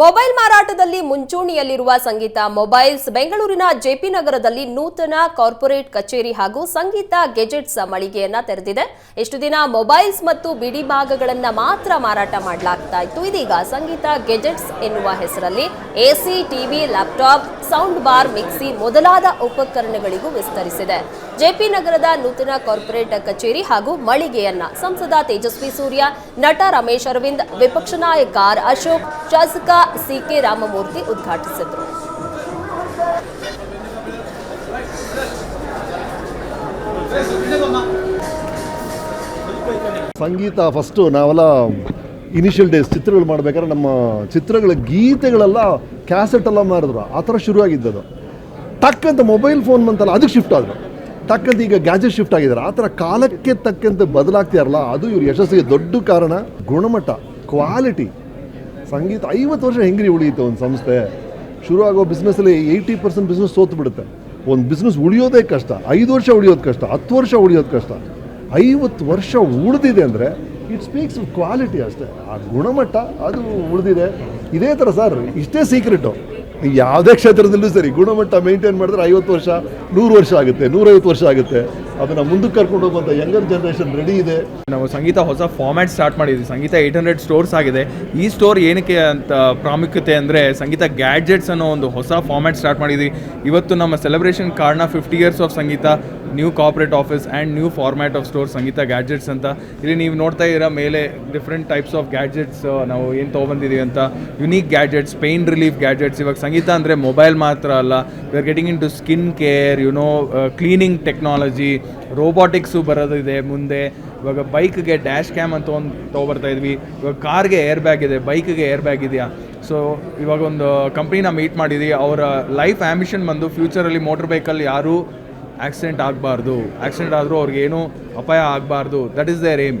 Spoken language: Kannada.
ಮೊಬೈಲ್ ಮಾರಾಟದಲ್ಲಿ ಮುಂಚೂಣಿಯಲ್ಲಿರುವ ಸಂಗೀತ ಮೊಬೈಲ್ಸ್ ಬೆಂಗಳೂರಿನ ಜೆಪಿ ನಗರದಲ್ಲಿ ನೂತನ ಕಾರ್ಪೊರೇಟ್ ಕಚೇರಿ ಹಾಗೂ ಸಂಗೀತ ಗೆಜೆಟ್ಸ್ ಮಳಿಗೆಯನ್ನ ತೆರೆದಿದೆ. ಇಷ್ಟು ದಿನ ಮೊಬೈಲ್ಸ್ ಮತ್ತು ಬಿಡಿ ಭಾಗಗಳನ್ನ ಮಾತ್ರ ಮಾರಾಟ ಮಾಡಲಾಗ್ತಾ ಇತ್ತು. ಇದೀಗ ಸಂಗೀತ ಗೆಜೆಟ್ಸ್ ಎನ್ನುವ ಹೆಸರಲ್ಲಿ AC, TV, laptop sound bar mixie ಮೊದಲಾದ ಉಪಕರಣಗಳಿಗೂ ವಿಸ್ತರಿಸಿದೆ. ಜೆಪಿ ನಗರದ ನೂತನ ಕಾರ್ಪೊರೇಟ್ ಕಚೇರಿ ಹಾಗೂ ಮಳಿಗೆಯನ್ನ ಸಂಸದ ತೇಜಸ್ವಿ ಸೂರ್ಯ, ನಟ ರಮೇಶ್ ಅರವಿಂದ್, ವಿಪಕ್ಷ ನಾಯಕ ಆರ್ ಅಶೋಕ್, ಶಾಸಕ ಸಿಕೆ ರಾಮಮೂರ್ತಿ ಉದ್ಘಾಟಿಸಿದರು. ಸಂಗೀತ ಫಸ್ಟು ನಾವೆಲ್ಲ ಇನಿಷಿಯಲ್ ಡೇಸ್ ಚಿತ್ರಗಳು ಮಾಡಬೇಕಾದ್ರೆ ನಮ್ಮ ಚಿತ್ರಗಳ ಗೀತೆಗಳೆಲ್ಲ ಕ್ಯಾಸೆಟ್ ಎಲ್ಲ ಮಾಡಿದ್ರು ಆ ಥರ ಶುರುವಾಗಿದ್ದದು. ಟಕ್ ಅಂತ ಮೊಬೈಲ್ ಫೋನ್ ಬಂತಲ್ಲ ಅದಕ್ಕೆ ಶಿಫ್ಟ್ ಆದರು. ಟಕ್ ಅಂತ ಈಗ ಗ್ಯಾಜೆಟ್ ಶಿಫ್ಟ್ ಆಗಿದ್ದಾರೆ ಆ ಥರ ಕಾಲಕ್ಕೆ ತಕ್ಕಂತೆ ಬದಲಾಗ್ತಿರಲ್ಲ ಅದು ಇವ್ರ ಯಶಸ್ಸಿಗೆ ದೊಡ್ಡ ಕಾರಣ. ಗುಣಮಟ್ಟ ಕ್ವಾಲಿಟಿ ಸಂಗೀತ ಐವತ್ತು ವರ್ಷ ಹೆಂಗ್ರಿ ಉಳಿಯುತ್ತೆ ಒಂದು ಸಂಸ್ಥೆ. ಶುರು ಆಗೋ ಬಿಸ್ನೆಸ್ಸಲ್ಲಿ ಏಯ್ಟಿ ಪರ್ಸೆಂಟ್ ಬಿಸ್ನೆಸ್ ಸೋತು ಬಿಡುತ್ತೆ ಒಂದು ಬಿಸ್ನೆಸ್ ಉಳಿಯೋದೇ ಕಷ್ಟ. ಐದು ವರ್ಷ ಉಳಿಯೋದು ಕಷ್ಟ. ಹತ್ತು ವರ್ಷ ಉಳಿಯೋದು ಕಷ್ಟ. ಐವತ್ತು ವರ್ಷ ಉಳಿದಿದೆ ಅಂದರೆ ಇಟ್ ಸ್ಪೀಕ್ಸ್ ಕ್ವಾಲಿಟಿ ಅಷ್ಟೇ. ಆ ಗುಣಮಟ್ಟ ಅದು ಉಳಿದಿದೆ. ಇದೇ ಥರ ಸರ್ ಇಷ್ಟೇ ಸೀಕ್ರೆಟು ಯಾವುದೇ ಕ್ಷೇತ್ರದಲ್ಲೂ ಸರಿ, ಗುಣಮಟ್ಟ ಮೇಂಟೈನ್ ಮಾಡಿದ್ರೆ ಐವತ್ತು ವರ್ಷ, ನೂರು ವರ್ಷ ಆಗುತ್ತೆ, ನೂರೈವತ್ತು ವರ್ಷ ಆಗುತ್ತೆ. ಅದನ್ನು ಮುಂದಕ್ಕೆ ಕರ್ಕೊಂಡು ಹೋಗುವಂಥ ಯಂಗರ್ ಜನ್ರೇಷನ್ ರೆಡಿ ಇದೆ. ನಾವು ಸಂಗೀತ ಹೊಸ ಫಾರ್ಮ್ಯಾಟ್ ಸ್ಟಾರ್ಟ್ ಮಾಡಿದ್ವಿ. ಸಂಗೀತ ಏಯ್ಟ್ ಹಂಡ್ರೆಡ್ ಸ್ಟೋರ್ಸ್ ಆಗಿದೆ. ಈ ಸ್ಟೋರ್ ಏನಕ್ಕೆ ಅಂತ ಪ್ರಾಮುಖ್ಯತೆ ಅಂದರೆ ಸಂಗೀತ ಗ್ಯಾಡ್ಜೆಟ್ಸ್ ಅನ್ನೋ ಒಂದು ಹೊಸ ಫಾರ್ಮ್ಯಾಟ್ ಸ್ಟಾರ್ಟ್ ಮಾಡಿದ್ವಿ. ಇವತ್ತು ನಮ್ಮ ಸೆಲೆಬ್ರೇಷನ್ ಕಾರಣ fifty years of Sangeetha new corporate office and new format of store Sangeetha gadgets ಅಂತ. ಇಲ್ಲಿ ನೀವು ನೋಡ್ತಾ ಇರೋ ಮೇಲೆ ಡಿಫ್ರೆಂಟ್ ಟೈಪ್ಸ್ ಆಫ್ ಗ್ಯಾಡ್ಜೆಟ್ಸ್ ನಾವು ಏನು ತೊಗೊಬಂದಿದ್ದೀವಿ ಅಂತ. Unique gadgets pain relief gadgets ಇವಾಗ ಸಂಗೀತ ಅಂದರೆ ಮೊಬೈಲ್ ಮಾತ್ರ ಅಲ್ಲ we are getting into skin care you know cleaning technology robotics ಬರೋದಿದೆ ಮುಂದೆ. ಇವಾಗ ಬೈಕ್ಗೆ ಡ್ಯಾಶ್ ಕ್ಯಾಮ್ ಅಂತ ಒಂದು ತೊಗೊಬರ್ತಾ ಇದ್ವಿ. ಇವಾಗ ಕಾರ್ಗೆ ಏರ್ ಬ್ಯಾಗ್ ಇದೆ ಬೈಕ್ಗೆ ಏರ್ ಬ್ಯಾಗ್ ಇದೆಯಾ? ಸೊ ಇವಾಗ ಒಂದು ಕಂಪ್ನಿನ ಮೀಟ್ ಮಾಡಿದ್ವಿ. ಅವರ ಲೈಫ್ ಆ್ಯಂಬಿಷನ್ ಬಂದು ಫ್ಯೂಚರಲ್ಲಿ ಮೋಟ್ರ್ ಬೈಕಲ್ಲಿ ಯಾರೂ ಆಕ್ಸಿಡೆಂಟ್ ಆಗಬಾರ್ದು. ಆಕ್ಸಿಡೆಂಟ್ ಆದರೂ ಅವ್ರಿಗೆ ಏನೂ ಅಪಾಯ ಆಗಬಾರ್ದು. That is there aim